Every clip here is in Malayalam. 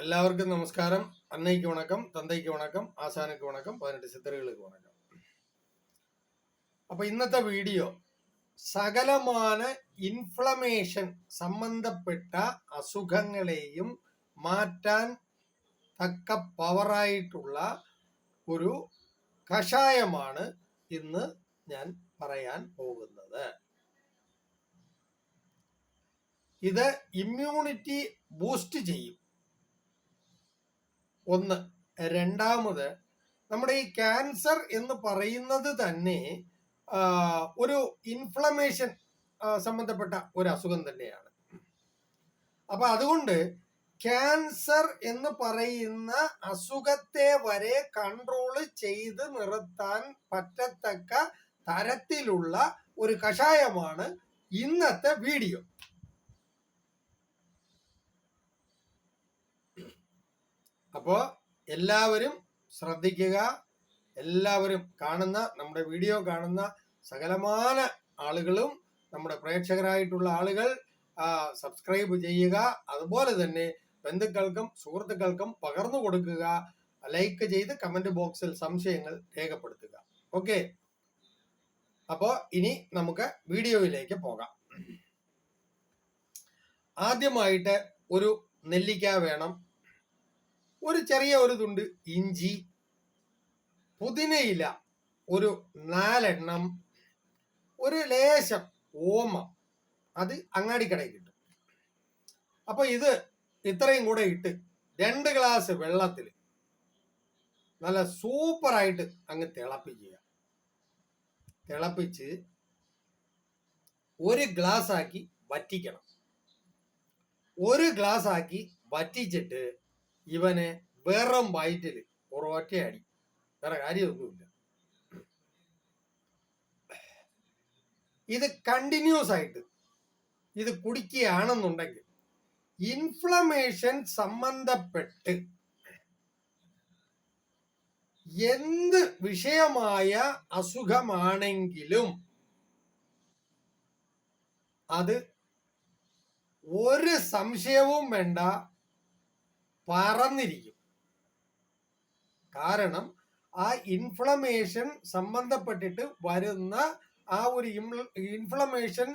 എല്ലാവർക്കും നമസ്കാരം. അന്നയ്ക്ക് വണക്കം തന്തയ്ക്ക് വണക്കം ആശാനയ്ക്ക് വണക്കം പതിനെട്ട് ചിത്രകൾക്ക് വണക്കം. അപ്പൊ ഇന്നത്തെ വീഡിയോ സകലമാന ഇൻഫ്ലമേഷൻ സംബന്ധപ്പെട്ട അസുഖങ്ങളെയും മാറ്റാൻ തക്ക പവറായിട്ടുള്ള ഒരു കഷായമാണ് ഇന്ന് ഞാൻ പറയാൻ പോകുന്നത്. ഇത് ഇമ്മ്യൂണിറ്റി ബൂസ്റ്റ് ചെയ്യും. ഒന്ന്. രണ്ടാമത് നമ്മുടെ ഈ ക്യാൻസർ എന്ന് പറയുന്നത് തന്നെ ഒരു ഇൻഫ്ലമേഷൻ സംബന്ധപ്പെട്ട ഒരു അസുഖം തന്നെയാണ്. അപ്പൊ അതുകൊണ്ട് ക്യാൻസർ എന്ന് പറയുന്ന അസുഖത്തെ വരെ കൺട്രോൾ ചെയ്ത് നിർത്താൻ പറ്റത്തക്ക തരത്തിലുള്ള ഒരു കഷായമാണ് ഇന്നത്തെ വീഡിയോ അപ്പോൾ എല്ലാവരും ശ്രദ്ധിക്കുക. എല്ലാവരും കാണുന്ന നമ്മുടെ വീഡിയോ കാണുന്ന സകലമാന ആളുകളും നമ്മുടെ പ്രേക്ഷകരായിട്ടുള്ള ആളുകൾ സബ്സ്ക്രൈബ് ചെയ്യുക. അതുപോലെ തന്നെ ബന്ധുക്കൾക്കും സുഹൃത്തുക്കൾക്കും പകർന്നു കൊടുക്കുക. ലൈക്ക് ചെയ്ത് കമന്റ് ബോക്സിൽ സംശയങ്ങൾ രേഖപ്പെടുത്തുക. ഓക്കെ അപ്പോൾ ഇനി നമുക്ക് വീഡിയോയിലേക്ക് പോകാം. ആദ്യമായിട്ട് ഒരു നെല്ലിക്ക വേണം. ഒരു ചെറിയ ഒരു തുണ്ട് ഇഞ്ചി പുതിനയില ഒരു നാലെണ്ണം ഒരു ലേശം ഓമം. അത് അങ്ങാടിക്കടയിൽ കിട്ടും. അപ്പൊ ഇത് ഇത്രയും കൂടെ ഇട്ട് രണ്ട് ഗ്ലാസ് വെള്ളത്തിൽ നല്ല സൂപ്പറായിട്ട് അങ്ങ് തിളപ്പിക്കുക. തിളപ്പിച്ച് ഒരു ഗ്ലാസ് ആക്കി വറ്റിക്കണം. ഒരു ഗ്ലാസ് ആക്കി വറ്റിച്ചിട്ട് ഇവന് വെറും വയറ്റിൽ ഒരൊറ്റ അടി വേറെ കാര്യമൊന്നുമില്ല. ഇത് കണ്ടിന്യൂസ് ആയിട്ട് ഇത് കുടിക്കുകയാണെന്നുണ്ടെങ്കിൽ ഇൻഫ്ലമേഷൻ സംബന്ധപ്പെട്ട് എന്ത് വിഷയമായ അസുഖമാണെങ്കിലും അത് ഒരു സംശയവും വേണ്ട പറന്നിരിക്കും. കാരണം ആ ഇൻഫ്ലമേഷൻ സംബന്ധപ്പെട്ടിട്ട് വരുന്ന ആ ഒരു ഇൻഫ്ലമേഷൻ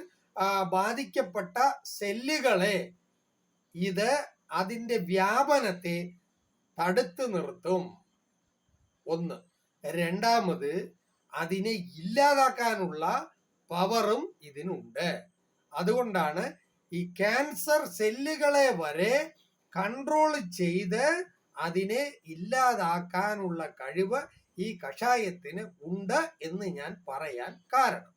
ബാധിക്കപ്പെട്ട സെല്ലുകളെ ഇത് അതിന്റെ വ്യാപനത്തെ തടുത്തു നിർത്തും. ഒന്ന്. രണ്ടാമത് അതിനെ ഇല്ലാതാക്കാനുള്ള പവറും ഇതിനുണ്ട്. അതുകൊണ്ടാണ് ഈ ക്യാൻസർ സെല്ലുകളെ വരെ കൺട്രോൾ ചെയ്ത് അതിനെ ഇല്ലാതാക്കാനുള്ള കഴിവ് ഈ കഷായത്തിന് ഉണ്ട് എന്ന് ഞാൻ പറയാൻ കാരണം.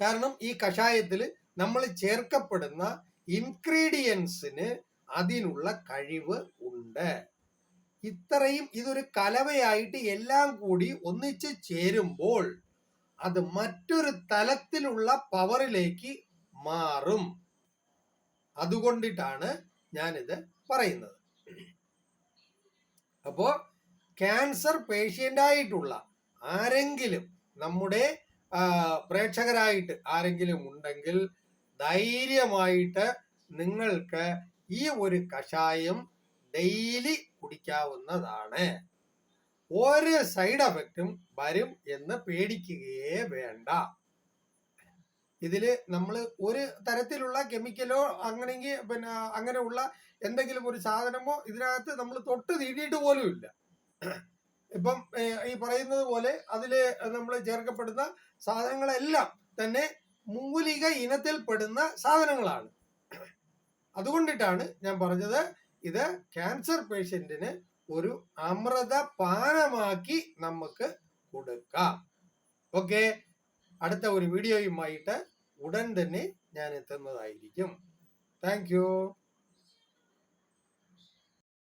കാരണം ഈ കഷായത്തിൽ നമ്മൾ ചേർക്കപ്പെടുന്ന ഇൻഗ്രീഡിയൻസിന് അതിനുള്ള കഴിവ് ഉണ്ട്. ഇത്രയും ഇതൊരു കലവയായിട്ട് എല്ലാം കൂടി ഒന്നിച്ച് ചേരുമ്പോൾ അത് മറ്റൊരു തലത്തിലുള്ള പവറിലേക്ക് മാറും. അതുകൊണ്ടിട്ടാണ് ഞാനിത് പറയുന്നത്. അപ്പോൾ ക്യാൻസർ പേഷ്യന്റായിട്ടുള്ള ആരെങ്കിലും നമ്മുടെ പ്രേക്ഷകരായിട്ട് ആരെങ്കിലും ഉണ്ടെങ്കിൽ ധൈര്യമായിട്ട് നിങ്ങൾക്ക് ഈ ഒരു കഷായം ഡെയിലി കുടിക്കാവുന്നതാണ്. ഒരു സൈഡ് എഫക്റ്റും വരും എന്ന് പേടിക്കുകയേ വേണ്ട. ഇതിൽ നമ്മൾ ഒരു തരത്തിലുള്ള കെമിക്കലോ അങ്ങനെങ്കിൽ പിന്നെ അങ്ങനെയുള്ള എന്തെങ്കിലും ഒരു സാധനമോ ഇതിനകത്ത് നമ്മൾ തൊട്ട് തീണ്ടിയിട്ട് പോലും ഇല്ല. ഇപ്പം ഈ പറയുന്നത് പോലെ അതിൽ നമ്മൾ ചേർക്കപ്പെടുന്ന സാധനങ്ങളെല്ലാം തന്നെ മൂലിക ഇനത്തിൽപ്പെടുന്ന സാധനങ്ങളാണ്. അതുകൊണ്ടിട്ടാണ് ഞാൻ പറഞ്ഞത് ഇത് ക്യാൻസർ പേഷ്യന്റിന് ഒരു അമൃത പാനമാക്കി നമുക്ക് കൊടുക്കാം. ഓക്കെ. അടുത്ത ഒരു വീഡിയോയുമായിട്ട് ഉടൻ തന്നെ ഞാൻ എത്തുന്നതായിരിക്കും. താങ്ക്